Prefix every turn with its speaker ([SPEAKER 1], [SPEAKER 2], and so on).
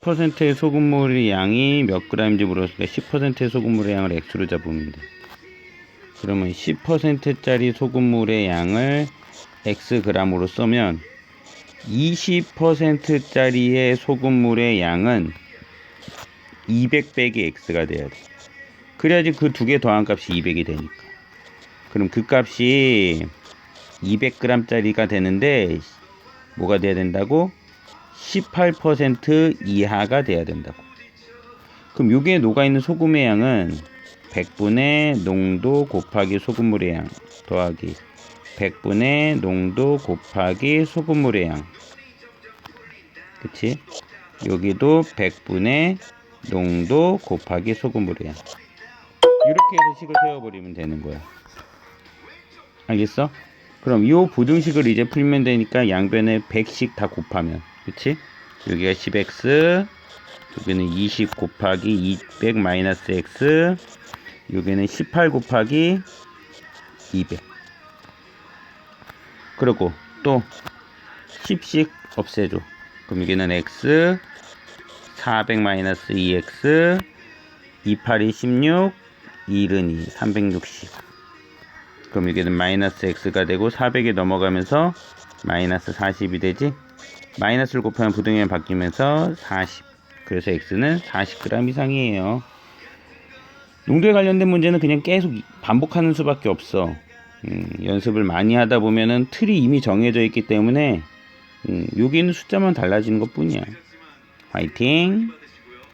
[SPEAKER 1] 10%의 소금물의 양이 몇 g인지 물었으니까 10%의 소금물의 양을 x로 잡으면 돼. 그러면 10%짜리 소금물의 양을 x g으로 쓰면 20%짜리의 소금물의 양은 200 빼기 x가 돼야 돼. 그래야지 그 두 개 더한 값이 200이 되니까. 그럼 그 값이 200g짜리가 되는데 뭐가 돼야 된다고? 18% 이하가 돼야 된다고. 그럼 여기에 녹아있는 소금의 양은 100분의 농도 곱하기 소금물의 양 더하기 100분의 농도 곱하기 소금물의 양. 그치? 여기도 100분의 농도 곱하기 소금물의 양. 이렇게 해서 식을 세워버리면 되는 거야. 알겠어? 그럼 이 부등식을 이제 풀면 되니까 양변에 100씩 다 곱하면 그치? 여기가 10x 여기는 20 곱하기 200 마이너스 x 여기는 18 곱하기 200 그리고 또 10씩 없애줘. 그럼 여기는 x 400 마이너스 2x 28이 16 1은 2 360 그럼 여기는 마이너스 x가 되고 400이 넘어가면서 마이너스 40이 되지 마이너스를 곱하면 부등형이 바뀌면서 40 그래서 x는 40g 이상이에요. 농도에 관련된 문제는 그냥 계속 반복하는 수밖에 없어. 음, 연습을 많이 하다 보면은 틀이 이미 정해져 있기 때문에 음, 여기 있는 숫자만 달라지는 것 뿐이야. 화이팅